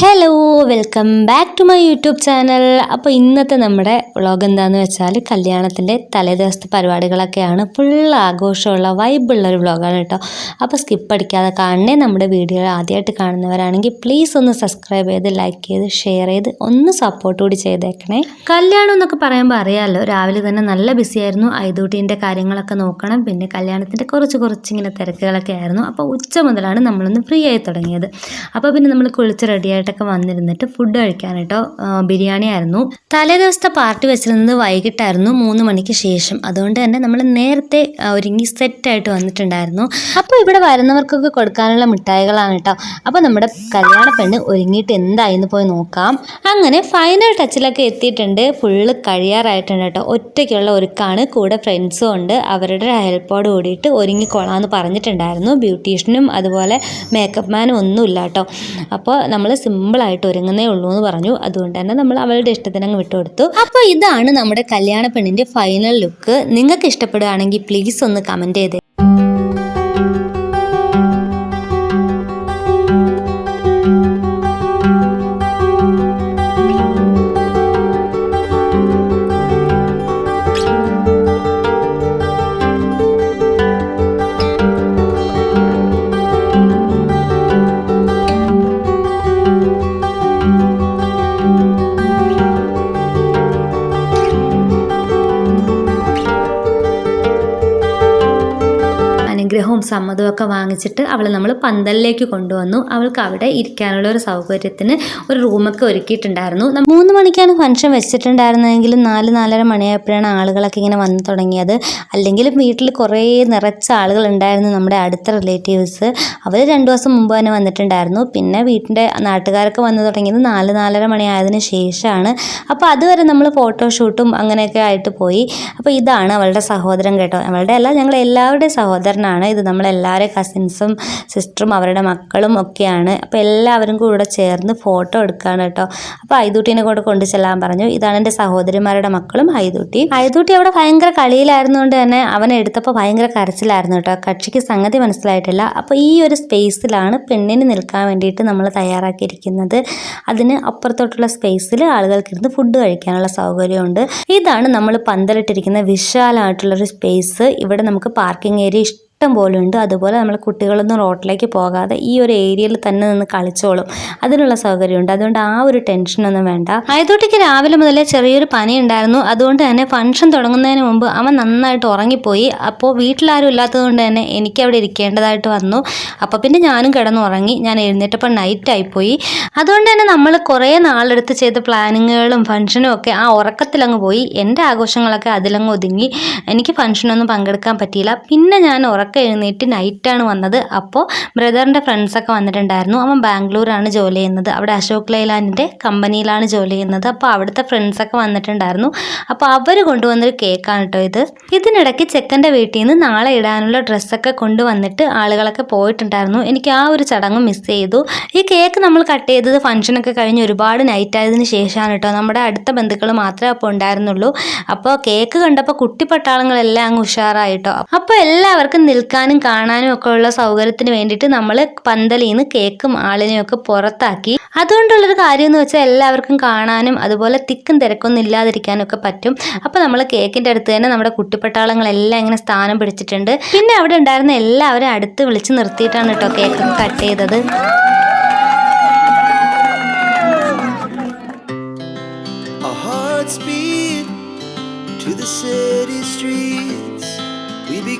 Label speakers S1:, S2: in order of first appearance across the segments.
S1: Hello. Welcome back to my YouTube channel അപ്പോൾ ഇന്നത്തെ നമ്മുടെ വ്ളോഗ് എന്താണെന്ന് വെച്ചാൽ കല്യാണത്തിന്റെ തലേദിവസത്തെ പരിപാടികളൊക്കെയാണ് ഫുൾ ആഘോഷമുള്ള വൈബുള്ള ഒരു വ്ളോഗാണ് കേട്ടോ. അപ്പോൾ സ്കിപ്പ് അടിക്കാതെ കാണണേ നമ്മുടെ വീഡിയോ ആദ്യമായിട്ട് കാണുന്നവരാണെങ്കിൽ പ്ലീസ് ഒന്ന് സബ്സ്ക്രൈബ് ചെയ്ത് ലൈക്ക് ചെയ്ത് ഷെയർ ചെയ്ത് ഒന്ന് സപ്പോർട്ട് കൂടി ചെയ്തേക്കണേ. കല്യാണം എന്നൊക്കെ പറയുമ്പോൾ അറിയാമല്ലോ രാവിലെ തന്നെ നല്ല ബിസി ആയിരുന്നു. ഐതൂട്ടീന്റെ കാര്യങ്ങളൊക്കെ നോക്കണം. പിന്നെ കല്യാണത്തിന്റെ കുറച്ച് കുറച്ച് ഇങ്ങനെ തിരക്കുകളൊക്കെ ആയിരുന്നു. അപ്പോൾ ഉച്ച മുതലാണ് നമ്മളൊന്ന് ഫ്രീ ആയി തുടങ്ങിയത്. അപ്പോൾ പിന്നെ നമ്മൾ കുളിച്ച് റെഡിയായിട്ടൊക്കെ വന്നിരുന്നിട്ട് ഫുഡ് കഴിക്കാൻ കേട്ടോ ബിരിയാണി ആയിരുന്നു തലേ ദിവസത്തെ പാർട്ടി വെച്ചിരുന്നത് വൈകിട്ടായിരുന്നു മൂന്ന് മണിക്ക് ശേഷം. അതുകൊണ്ട് തന്നെ നമ്മൾ നേരത്തെ ഒരുങ്ങി സെറ്റായിട്ട് വന്നിട്ടുണ്ടായിരുന്നു. അപ്പോൾ ഇവിടെ വരുന്നവർക്കൊക്കെ കൊടുക്കാനുള്ള മിഠായികളാണ് കേട്ടോ അപ്പോൾ നമ്മുടെ കല്യാണ പെണ്ണ് ഒരുങ്ങിയിട്ട് എന്തായെന്ന് പോയി നോക്കാം. അങ്ങനെ ഫൈനൽ ടച്ചിലൊക്കെ എത്തിയിട്ടുണ്ട്. ഫുള്ള് കഴിയാറായിട്ടുണ്ട് കേട്ടോ ഒറ്റയ്ക്കുള്ള ഒരുക്കാണ്. കൂടെ ഫ്രണ്ട്സും ഉണ്ട്. അവരുടെ ഹെൽപ്പോട് കൂടിയിട്ട് ഒരുങ്ങിക്കൊള്ളാമെന്ന് പറഞ്ഞിട്ടുണ്ടായിരുന്നു. ബ്യൂട്ടീഷ്യനും അതുപോലെ മേക്കപ്പ് മാനും ഒന്നുമില്ല കേട്ടോ അപ്പോൾ നമ്മൾ സിമ്പിളായിട്ട് ഒരുങ്ങുന്നേ ഉള്ളൂ എന്ന് പറഞ്ഞു. അതുകൊണ്ട് തന്നെ നമ്മൾ അവളുടെ ഇഷ്ടത്തിന് അങ്ങ് വിട്ടുകൊടുത്തു. അപ്പോൾ ഇതാണ് നമ്മുടെ കല്യാണ പെണ്ണിന്റെ ഫൈനൽ ലുക്ക് നിങ്ങൾക്ക് ഇഷ്ടപ്പെടുകയാണെങ്കിൽ പ്ലീസ് ഒന്ന് കമന്റ് ചെയ്തേ അനുഗ്രഹവും സമ്മതവും ഒക്കെ വാങ്ങിച്ചിട്ട് അവളെ നമ്മൾ പന്തലിലേക്ക് കൊണ്ടുവന്നു. അവൾക്ക് അവിടെ ഇരിക്കാനുള്ള ഒരു സൗകര്യത്തിന് ഒരു റൂമൊക്കെ ഒരുക്കിയിട്ടുണ്ടായിരുന്നു. മൂന്ന് മണിക്കാണ് ഫംഗ്ഷൻ വെച്ചിട്ടുണ്ടായിരുന്നതെങ്കിലും നാല് നാലര മണിയായപ്പോഴാണ് ആളുകളൊക്കെ ഇങ്ങനെ വന്നു തുടങ്ങിയത്. അല്ലെങ്കിലും വീട്ടിൽ കുറേ നിറച്ച ആളുകൾ ഉണ്ടായിരുന്നു നമ്മുടെ അടുത്ത റിലേറ്റീവ്സ്. അവർ രണ്ടു ദിവസം മുമ്പ് തന്നെ വന്നിട്ടുണ്ടായിരുന്നു. പിന്നെ വീട്ടിന്റെ നാട്ടുകാരൊക്കെ വന്നു തുടങ്ങിയത് നാല് നാലര മണിയായതിന് ശേഷമാണ്. അപ്പോൾ അതുവരെ നമ്മൾ ഫോട്ടോഷൂട്ടും അങ്ങനെയൊക്കെ ആയിട്ട് പോയി. അപ്പോൾ ഇതാണ് അവളുടെ സഹോദരൻ കേട്ടോ. അവളുടെ അല്ല ഞങ്ങൾ എല്ലാവരുടെയും സഹോദരനാണ് ഇത് നമ്മളെല്ലാവരും കസിൻസും സിസ്റ്ററും അവരുടെ മക്കളും ഒക്കെയാണ്. അപ്പോൾ എല്ലാവരും കൂടെ ചേർന്ന് ഫോട്ടോ എടുക്കുകയാണ് കേട്ടോ. അപ്പോൾ ഐതൂട്ടീനെ കൂടെ കൊണ്ടു ചെല്ലാൻ പറഞ്ഞു. ഇതാണ് എന്റെ സഹോദരിമാരുടെ മക്കളും ഐതൂട്ടി. ഐതൂട്ടി അവിടെ ഭയങ്കര കളിയിലായിരുന്നുകൊണ്ട് തന്നെ അവനെ എടുത്തപ്പോൾ ഭയങ്കര കരച്ചിലായിരുന്നു കേട്ടോ. കക്ഷിക്ക് സംഗതി മനസ്സിലായിട്ടില്ല. അപ്പോൾ ഈ ഒരു സ്പേസിലാണ് പെണ്ണിന് നിൽക്കാൻ വേണ്ടിയിട്ട് നമ്മൾ തയ്യാറാക്കിയിരിക്കുന്നത്. അതിന് അപ്പുറത്തോട്ടുള്ള സ്പേസിൽ ആളുകൾക്കിരുന്ന് ഫുഡ് കഴിക്കാനുള്ള സൗകര്യമുണ്ട്. ഇതാണ് നമ്മൾ പന്തലിട്ടിരിക്കുന്ന വിശാലമായിട്ടുള്ളൊരു സ്പേസ് ഇവിടെ നമുക്ക് പാർക്കിംഗ് ഏരിയ ഇഷ്ടം പോലെ ഉണ്ട് അതുപോലെ നമ്മൾ കുട്ടികളൊന്നും റോട്ടിലേക്ക് പോകാതെ ഈ ഒരു ഏരിയയിൽ തന്നെ നിന്ന് കളിച്ചോളും. അതിനുള്ള സൗകര്യമുണ്ട്. അതുകൊണ്ട് ആ ഒരു ടെൻഷനൊന്നും വേണ്ട. ആയതോട്ടിക്ക് രാവിലെ മുതലേ ചെറിയൊരു പനി ഉണ്ടായിരുന്നു. അതുകൊണ്ട് തന്നെ ഫംഗ്ഷൻ തുടങ്ങുന്നതിന് മുമ്പ് അവൻ നന്നായിട്ട് ഉറങ്ങിപ്പോയി. അപ്പോൾ വീട്ടിലാരും ഇല്ലാത്തതുകൊണ്ട് തന്നെ എനിക്ക് അവിടെ ഇരിക്കേണ്ടതായിട്ട് വന്നു. അപ്പോൾ പിന്നെ ഞാനും കിടന്നു ഉറങ്ങി ഞാൻ എഴുന്നേറ്റപ്പോൾ നൈറ്റ് ആയിപ്പോയി. അതുകൊണ്ട് തന്നെ നമ്മൾ കുറേ നാളെടുത്ത് ചെയ്ത പ്ലാനിങ്ങുകളും ഫംഗ്ഷനും ഒക്കെ ആ ഉറക്കത്തിലങ്ങ് പോയി. എന്റെ ആഘോഷങ്ങളൊക്കെ അതിലങ്ങ് ഒതുങ്ങി. എനിക്ക് ഫംഗ്ഷനൊന്നും പങ്കെടുക്കാൻ പറ്റിയില്ല. പിന്നെ ഞാൻ ഉറക്കം എഴുന്നേറ്റ് നൈറ്റാണ് വന്നത്. അപ്പോൾ ബ്രദറിന്റെ ഫ്രണ്ട്സൊക്കെ വന്നിട്ടുണ്ടായിരുന്നു. അവൻ ബാംഗ്ലൂരാണ് ജോലി ചെയ്യുന്നത്. അവിടെ അശോക് ലൈലാൻഡിന്റെ കമ്പനിയിലാണ് ജോലി ചെയ്യുന്നത്. അപ്പോൾ അവിടുത്തെ ഫ്രണ്ട്സൊക്കെ വന്നിട്ടുണ്ടായിരുന്നു. അപ്പോൾ അവർ കൊണ്ടുവന്നൊരു കേക്കാണ് കേട്ടോ ഇത്. ഇതിനിടയ്ക്ക് ചെക്കന്റെ വീട്ടിൽ നിന്ന് നാളെ ഇടാനുള്ള ഡ്രസ്സൊക്കെ കൊണ്ടുവന്നിട്ട് ആളുകളൊക്കെ പോയിട്ടുണ്ടായിരുന്നു. എനിക്ക് ആ ഒരു ചടങ്ങ് മിസ് ചെയ്തു. ഈ കേക്ക് നമ്മൾ കട്ട് ചെയ്തത് ഫംഗ്ഷനൊക്കെ കഴിഞ്ഞ് ഒരുപാട് നൈറ്റ് ആയതിനു ശേഷമാണ് കേട്ടോ നമ്മുടെ അടുത്ത ബന്ധുക്കൾ മാത്രമേ അപ്പോൾ ഉണ്ടായിരുന്നുള്ളൂ. അപ്പോൾ കേക്ക് കണ്ടപ്പോൾ കുട്ടിപ്പട്ടാളങ്ങളെല്ലാം അങ്ങ് ഉഷാറായിട്ടോ അപ്പോൾ എല്ലാവർക്കും നിൽക്കാനും കാണാനും ഒക്കെ ഉള്ള സൗകര്യത്തിന് വേണ്ടിയിട്ട് നമ്മൾ പന്തലിൽ നിന്ന് കേക്കും ആളിനെയും ഒക്കെ പുറത്താക്കി. അതുകൊണ്ടുള്ളൊരു കാര്യം എന്ന് വെച്ചാൽ എല്ലാവർക്കും കാണാനും അതുപോലെ തിക്കും തിരക്കൊന്നും ഇല്ലാതിരിക്കാനും ഒക്കെ പറ്റും. അപ്പോൾ നമ്മൾ കേക്കിന്റെ അടുത്ത് തന്നെ നമ്മുടെ കുട്ടിപ്പട്ടാളങ്ങളെല്ലാം ഇങ്ങനെ സ്ഥാനം പിടിച്ചിട്ടുണ്ട്. പിന്നെ അവിടെ ഉണ്ടായിരുന്ന എല്ലാവരും അടുത്ത് വിളിച്ച് നിർത്തിയിട്ടാണ് കേട്ടോ കേക്ക് കട്ട് ചെയ്തത്.
S2: To the city.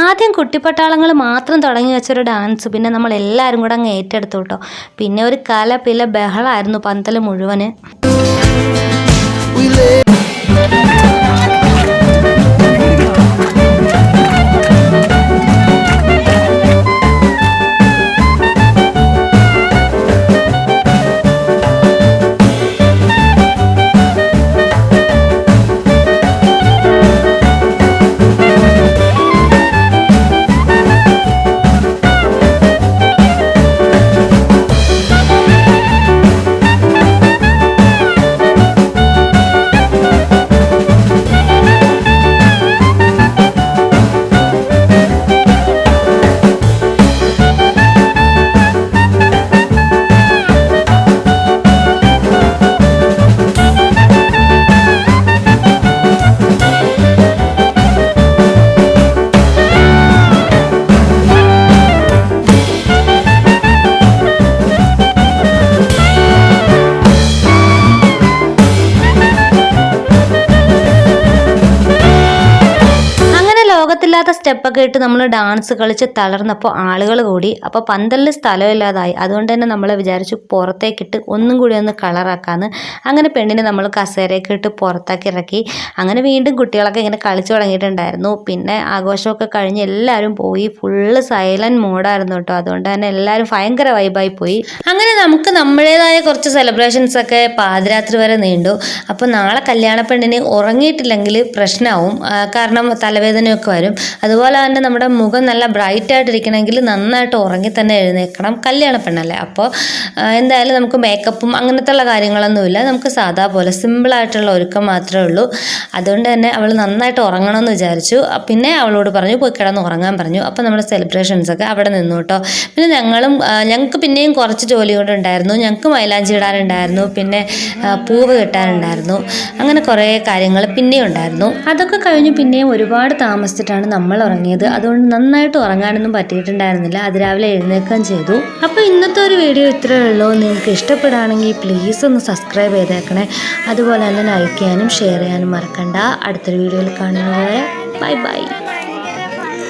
S1: ആദ്യം കുട്ടിപ്പട്ടാളങ്ങൾ മാത്രം തുടങ്ങി വെച്ചൊരു ഡാൻസ് പിന്നെ നമ്മൾ എല്ലാവരും കൂടെ അങ്ങ് ഏറ്റെടുത്തു കേട്ടോ പിന്നെ ഒരു കല പില ബഹളമായിരുന്നു പന്തൽ മുഴുവൻ
S2: We live.
S1: ലോകത്തില്ലാത്ത സ്റ്റെപ്പൊക്കെ ഇട്ട് നമ്മൾ ഡാൻസ് കളിച്ച് തളർന്നപ്പോൾ ആളുകൾ കൂടി. അപ്പോൾ പന്തലിൽ സ്ഥലമില്ലാതായി. അതുകൊണ്ട് തന്നെ നമ്മൾ വിചാരിച്ചു പുറത്തേക്കിട്ട് ഒന്നും കൂടി ഒന്ന് കളറാക്കാന്ന്. അങ്ങനെ പെണ്ണിനെ നമ്മൾ കസേരയൊക്കെ ഇട്ട് പുറത്താക്കി ഇറക്കി. അങ്ങനെ വീണ്ടും കുട്ടികളൊക്കെ ഇങ്ങനെ കളിച്ചു തുടങ്ങിയിട്ടുണ്ടായിരുന്നു. പിന്നെ ആഘോഷമൊക്കെ കഴിഞ്ഞ് എല്ലാവരും പോയി. ഫുള്ള് സൈലന്റ് മോഡായിരുന്നു കേട്ടോ. അതുകൊണ്ട് തന്നെ എല്ലാവരും ഭയങ്കര വൈബായി പോയി. അങ്ങനെ നമുക്ക് നമ്മുടേതായ കുറച്ച് സെലിബ്രേഷൻസ് ഒക്കെ പാതിരാത്രി വരെ നീണ്ടു. അപ്പോൾ നാളെ കല്യാണ പെണ്ണിന് ഉറങ്ങിയിട്ടില്ലെങ്കിൽ പ്രശ്നമാവും കാരണം തലവേദനയൊക്കെ വരും. അതുപോലെ തന്നെ നമ്മുടെ മുഖം നല്ല ബ്രൈറ്റ് ആയിട്ടിരിക്കണമെങ്കിൽ നന്നായിട്ട് ഉറങ്ങി തന്നെ എഴുന്നേക്കണം കല്യാണ പെണ്ണല്ലേ? അപ്പോൾ എന്തായാലും നമുക്ക് മേക്കപ്പും അങ്ങനത്തെ ഉള്ള കാര്യങ്ങളൊന്നുമില്ല. നമുക്ക് സാധാ പോലെ സിമ്പിളായിട്ടുള്ള ഒരുക്കം മാത്രമേ ഉള്ളൂ. അതുകൊണ്ട് തന്നെ അവൾ നന്നായിട്ട് ഉറങ്ങണമെന്ന് വിചാരിച്ചു. പിന്നെ അവളോട് പറഞ്ഞു പോയി കിടന്ന് ഉറങ്ങാൻ പറഞ്ഞു. അപ്പോൾ നമ്മുടെ സെലിബ്രേഷൻസൊക്കെ അവിടെ നിന്നു കേട്ടോ. പിന്നെ ഞങ്ങളും ഞങ്ങൾക്ക് പിന്നെയും കുറച്ച് ജോലി കൊണ്ടുണ്ടായിരുന്നു ഞങ്ങൾക്ക് മൈലാഞ്ചി ഇടാനുണ്ടായിരുന്നു. പിന്നെ പൂവ് കെട്ടാനുണ്ടായിരുന്നു. അങ്ങനെ കുറേ കാര്യങ്ങൾ പിന്നെയും ഉണ്ടായിരുന്നു. അതൊക്കെ കഴിഞ്ഞ് പിന്നെയും ഒരുപാട് താമസിച്ചിട്ടാണ് നമ്മൾ ഉറങ്ങിയത് അതുകൊണ്ട് നന്നായിട്ട് ഉറങ്ങാനൊന്നും പറ്റിയിട്ടുണ്ടായിരുന്നില്ല. അത് രാവിലെ എഴുന്നേൽക്കുകയും ചെയ്തു. അപ്പോൾ ഇന്നത്തെ ഒരു വീഡിയോ ഇത്രയേ ഉള്ളൂ. നിങ്ങൾക്ക് ഇഷ്ടപ്പെടുകയാണെങ്കിൽ പ്ലീസ് ഒന്ന് സബ്സ്ക്രൈബ് ചെയ്തേക്കണേ. അതുപോലെ തന്നെ ലൈക്ക് ചെയ്യാനും ഷെയർ ചെയ്യാനും മറക്കണ്ട. അടുത്തൊരു വീഡിയോയിൽ കാണുന്നവരെ ബൈ ബൈ